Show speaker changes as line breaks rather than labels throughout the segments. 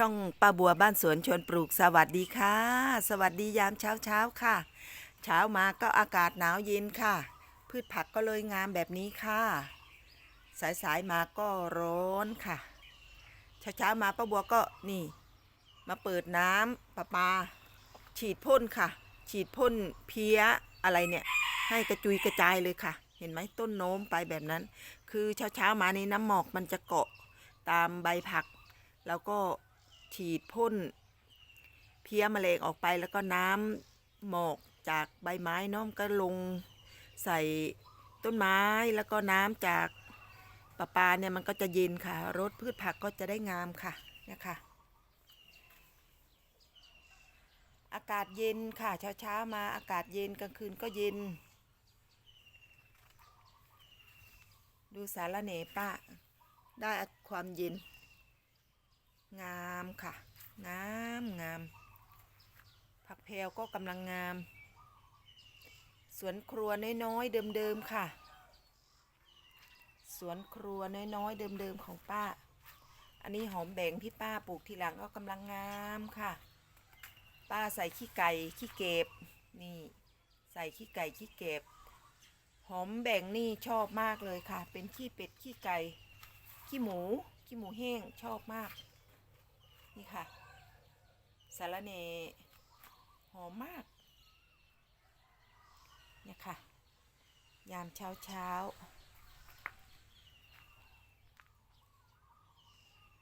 ช่องป้าบัวบ้านสวนชวนปลูกสวัสดีค่ะ สวัสดียามเช้าเช้าค่ะ เช้ามาก็อากาศหนาวเย็นค่ะ พืชผักก็เลยงามแบบนี้ค่ะ สายสายมาก็ร้อนค่ะ เช้าเช้ามาป้าบัวก็นี่ มาเปิดน้ำประปา ฉีดพ่นค่ะ ฉีดพ่นเพี้ยอะไรเนี่ยให้กระจุยกระจายเลยค่ะ เห็นไหมต้นโน้มไปแบบนั้น คือเช้าเช้ามาในน้ำหมอกมันจะเกาะตามใบผัก แล้วก็ ฉีดพ่นเพี้ยมแมลงออกไปแล้วก็น้ำหมอกจากใบไม้น้อมก็ลงใส่ต้นไม้แล้วก็น้ำจากประปาเนี่ยมันก็จะเย็นค่ะรดพืชผักก็จะได้งามค่ะนี่ค่ะอากาศเย็นค่ะ เช้าๆมาอากาศเย็นกลางคืนก็เย็น ดูสารเหนป้าได้ความเย็น งามค่ะ งามงามผักแพรวก็กำลังงาม สวนครัวน้อยๆเดิมๆค่ะ สวนครัวน้อยๆเดิมๆของป้า อันนี้หอมแบ่งที่ป้าปลูกทีหลังก็กำลังงามค่ะ ป้าใส่ขี้ไก่ขี้เก็บนี่ใส่ขี้ไก่ขี้เก็บ หอมแบ่งนี่ชอบมากเลยค่ะ เป็นขี้เป็ดขี้ไก่ขี้หมูขี้หมูแห้งชอบมาก นี่ค่ะสารเนหอมมากเนี่ยค่ะ ยามเช้าเช้า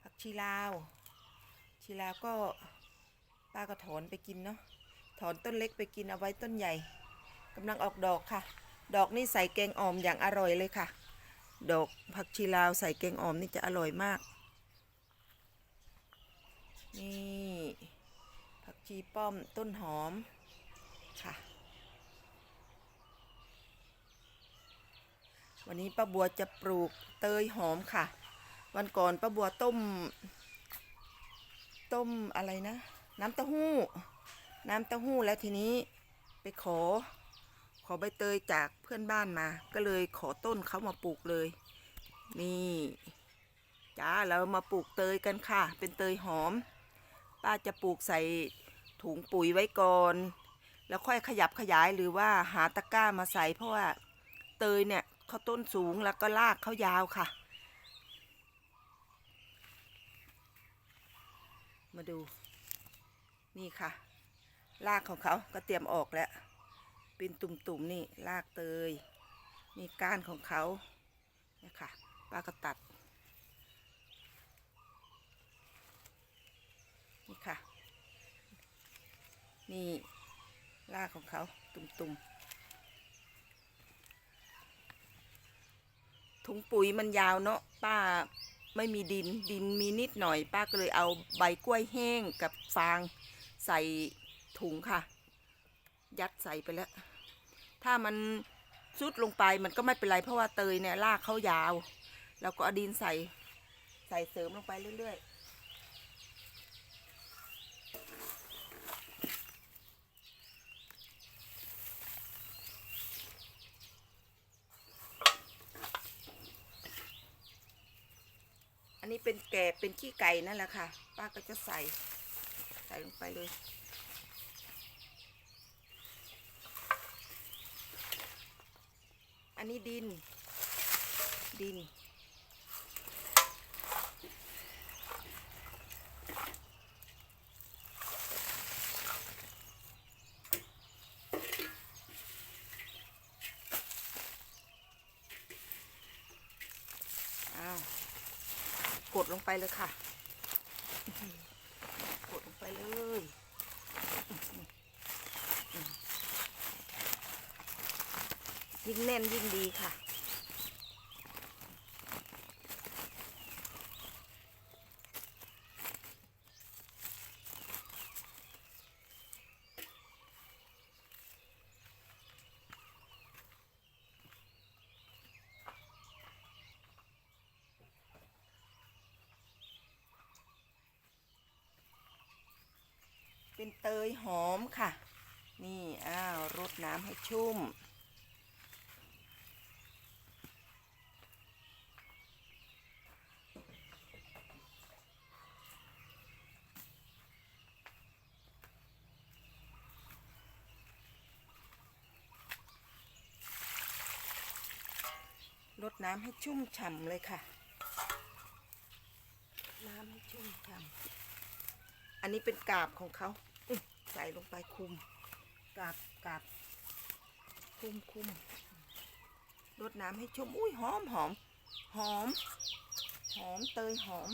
ผักชีลาว ชีลาวก็ป้าก็ถอนไปกินเนาะถอนต้นเล็กไปกินเอาไว้ต้นใหญ่กำลังออกดอกค่ะ ดอกนี่ใส่แกงอ่อมอย่างอร่อยเลยค่ะ ดอกผักชีลาวใส่แกงอ่อมนี่จะอร่อยมาก นี่ ผักชีป้อมต้นหอมค่ะ วันนี้ป้าบัวจะปลูกเตยหอมค่ะ วันก่อนป้าบัวต้ม ต้มอะไรนะ น้ำเต้าหู้ น้ำเต้าหู้แล้วทีนี้ไปขอ ขอใบเตยจากเพื่อนบ้านมา ก็เลยขอต้นเขามาปลูกเลย นี่จ้าเรามาปลูกเตยกันค่ะ เป็นเตยหอม ป้าจะปลูกใส่ถุงปุ๋ยไว้ก่อน แล้วค่อยขยับขยายหรือว่าหาตะกร้ามาใส่เพราะว่าเตยเนี่ยเขาต้นสูงแล้วก็รากเขายาวค่ะ มาดู นี่ค่ะ รากของเขาก็เตรียมออกแล้ว เป็นตุ่มๆนี่รากเตย มีก้านของเขาเนี่ยค่ะป้าก็ตัด นี่ค่ะ นี่รากของเขาตุ่มๆถุงปุ๋ยมันยาวเนาะป้าไม่มีดินดินมีนิดหน่อย ป้าก็เลยเอาใบกล้วยแห้งกับฟางใส่ถุงค่ะ ยัดใส่ไปแล้ว ถ้ามันซุดลงไปมันก็ไม่เป็นไรเพราะว่าเตยเนี่ยรากเขายาว แล้วก็เอาดินใส่ใส่เสริมลงไปเรื่อยๆ เป็นแกบเป็นขี้ไก่นั่นแหละค่ะ ป้าก็จะใส่ ใส่ลงไปเลย อันนี้ดิน ดิน อ้าว กดลงไปเลยค่ะ กดลงไปเลยยิ่งแน่นยิ่งดีค่ะ เป็นเตยหอมค่ะ นี่อ้าวรดน้ำให้ชุ่ม รดน้ำให้ชุ่มฉ่ำเลยค่ะ น้ำให้ชุ่มฉ่ำอันนี้เป็นกาบของเขา ใส่ลงไปคุมกาบกาบคุมคุมรดน้ำให้ชุ่มอุ้ยหอมหอมหอม หอมเตยหอม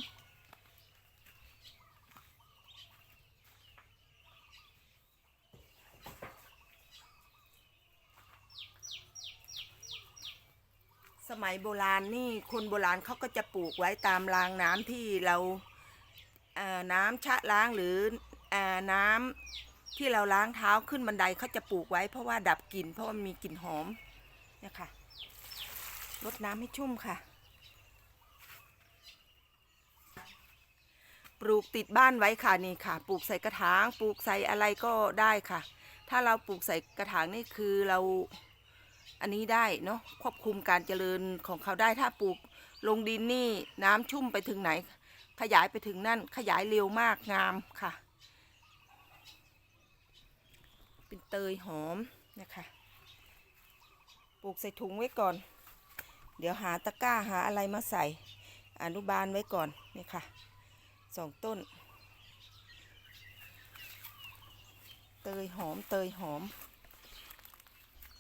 สมัยโบราณนี่คนโบราณเขาก็จะปลูกไว้ตามรางน้ำที่เราเอ่อน้ำชะล้างหรืออน้ำ ที่เราล้างเท้าขึ้นบันไดเขาจะปลูกไว้เพราะว่าดับกลิ่นเพราะว่ามีกลิ่นหอมเนี่ยค่ะรดน้ำให้ชุ่มค่ะ ปลูกติดบ้านไว้ค่ะนี่ค่ะ ปลูกใส่กระถาง ปลูกใส่อะไรก็ได้ค่ะ ถ้าเราปลูกใส่กระถางนี่คือเราอันนี้ได้เนาะควบคุมการเจริญของเขาได้ถ้าปลูกลงดินนี่น้ำชุ่มไปถึงไหน ขยายไปถึงนั่นขยายเร็วมากงามค่ะ เป็นเตยหอมนะคะปลูกใส่ถุงไว้ก่อน เดี๋ยวหาตะกร้าหาอะไรมาใส่อนุบาลไว้ก่อนนี่ค่ะสองต้น เตยหอมเตยหอม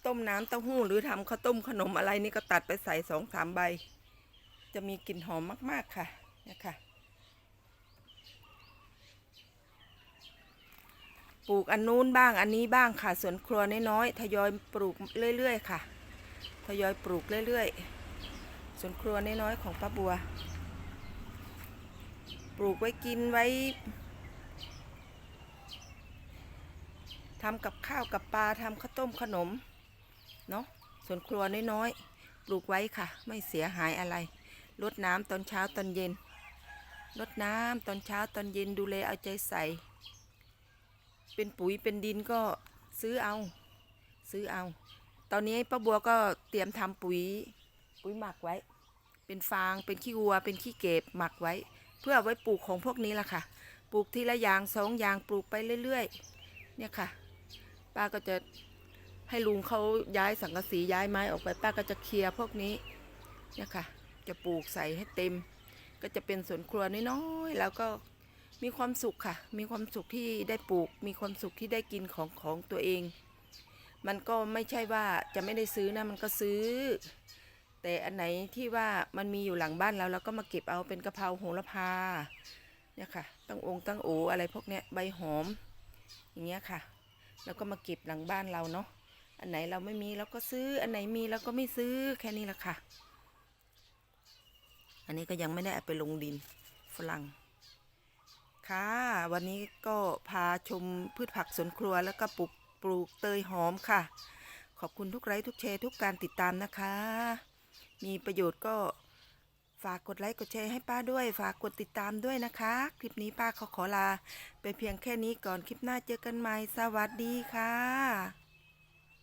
ต้มน้ำเต้าหู้หรือทำข้าวต้มขนมอะไรนี่ก็ตัดไปใส่สองสามใบ จะมีกลิ่นหอมมาก ๆ ค่ะนี่ค่ะ ปลูกอันนู้นบ้างอันนี้บ้างค่ะสวนครัวน้อยๆทยอยปลูกเรื่อยๆค่ะทยอยปลูกเรื่อยๆสวนครัวน้อยๆของป้าบัว ปลูกไว้กินไว้ทำกับข้าวกับปลาทำข้าวต้มขนมเนาะสวนครัวน้อยๆปลูกไว้ค่ะ ไม่เสียหายอะไรรดน้ำตอนเช้าตอนเย็นรดน้ำตอนเช้าตอนเย็นดูแลเอาใจใส่ เป็นปุ๋ยเป็นดินก็ซื้อเอา ซื้อเอา ตอนนี้ป้าบัวก็เตรียมทำปุ๋ย ปุ๋ยหมักไว้ เป็นฟางเป็นขี้วัว เป็นขี้เก็บหมักไว้ เพื่ออไว้ปลูกของพวกนี้ล่ะค่ะ ปลูกทีละอย่างสองอย่างปลูกไปเรื่อยๆ เนี่ยค่ะ ป้าก็จะให้ลุงเขาย้ายสังกะสีย้ายไม้ออกไปป้าก็จะเคลียร์พวกนี้เนี่ยค่ะ จะปลูกใส่ให้เต็ม ก็จะเป็นสวนครัวน้อยๆแล้วก็ มีความสุขค่ะ มีความสุขที่ได้ปลูก มีความสุขที่ได้กินของของตัวเอง มันก็ไม่ใช่ว่าจะไม่ได้ซื้อนะ มันก็ซื้อ แต่อันไหนที่ว่ามันมีอยู่หลังบ้านเราเราก็มาเก็บเอาเป็นกะเพราโหระพา เนี่ยค่ะ ตั้งองค์ตั้งโออะไรพวกเนี้ย ใบหอม อย่างเงี้ยค่ะ แล้วก็มาเก็บหลังบ้านเราเนาะ อันไหนเราไม่มีเราก็ซื้อ อันไหนมีเราก็ไม่ซื้อ แค่นี้แหละค่ะ อันนี้ก็ยังไม่ได้เอาไปลงดินฝรั่ง ค่ะ วันนี้ก็พาชมพืชผักสวนครัวแล้วก็ปลูกปลูกเตยหอมค่ะ ขอบคุณทุกไลค์ทุกแชร์ทุกการติดตามนะคะ มีประโยชน์ก็ฝากกดไลค์กดแชร์ให้ป้าด้วย ฝากกดติดตามด้วยนะคะ คลิปนี้ป้าขอขอลา ไปเพียงแค่นี้ก่อนคลิปหน้าเจอกันใหม่สวัสดีค่ะ